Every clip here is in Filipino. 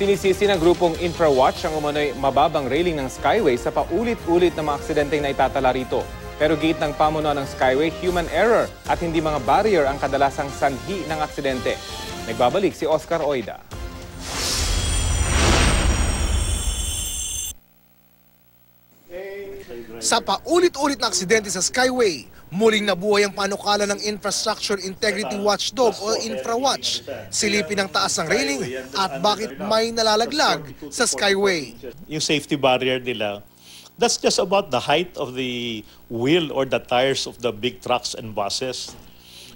Sinisisi ng grupong Infrawatch ang umano'y mababang railing ng Skyway sa paulit-ulit na mga aksidenteng naitatala rito. Pero gate ng pamuno ng Skyway, human error at hindi mga barrier ang kadalasang sanhi ng aksidente. Nagbabalik si Oscar Oida. Sa paulit-ulit na aksidente sa Skyway, muling nabuhay ang panukala ng Infrastructure Integrity Watchdog o Infrawatch. Silipin ang taas ng railing at bakit may nalalaglag sa Skyway. yung safety barrier nila, that's just about the height of the wheel or the tires of the big trucks and buses.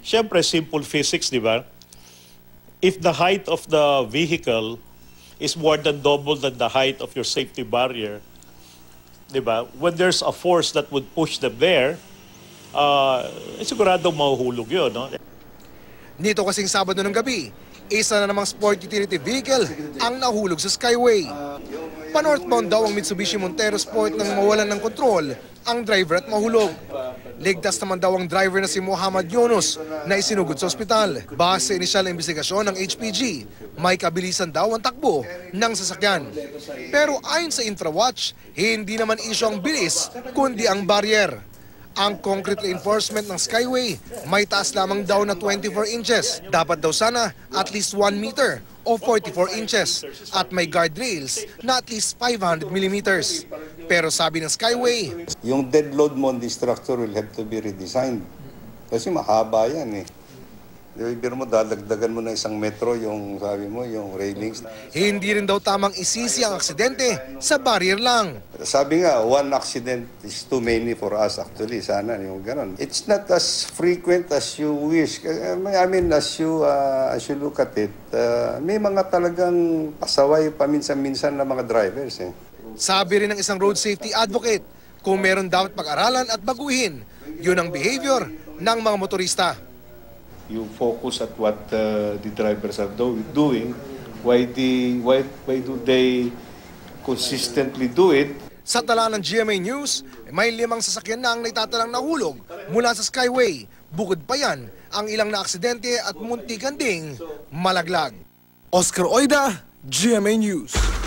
Siyempre, simple physics, di ba? If the height of the vehicle is more than double than the height of your safety barrier, di ba? When there's a force that would push them there, uh, siguradong mahuhulog yun, no? Nito kasing Sabado ng gabi, isa na namang sport utility vehicle ang nahulog sa Skyway. Pa-northbound daw ang Mitsubishi Montero Sport nang mawalan ng kontrol ang driver at mahulog. Ligtas naman daw ang driver na si Muhammad Yunus na isinugod sa ospital. Base sa inisyal na investigasyon ng HPG, may kabilisan daw ang takbo ng sasakyan. Pero ayon sa Infrawatch, hindi naman isyo ang bilis kundi ang barrier. Ang concrete reinforcement ng Skyway may taas lamang daw na 24 inches. Dapat daw sana at least 1 meter o 44 inches at may guardrails na at least 500 millimeters. Pero sabi ng Skyway, Yung dead load mo on the structure will have to be redesigned. Kasi mahaba yan eh. Ibig mo, dadagdagan mo na isang metro yung, sabi mo, yung railings. hindi rin daw tamang isisi ang aksidente sa barrier lang. Sabi nga, one accident is too many for us actually. Sana yung ganun. It's not as frequent as you wish. I mean, as you, uh, as you look at it, uh, may mga talagang pasaway paminsan-minsan na mga drivers eh. Sabi rin ng isang road safety advocate, kung meron dapat pag-aralan at baguhin, yun ang behavior ng mga motorista. You focus at what uh, the drivers are do- doing, why the why why do they consistently do it? Sa tala ng GMA News, may limang sasakyan na ang naitatalang nahulog mula sa Skyway. Bukod pa yan, ang ilang na aksidente at muntikan ding malaglag. Oscar Oida, GMA News.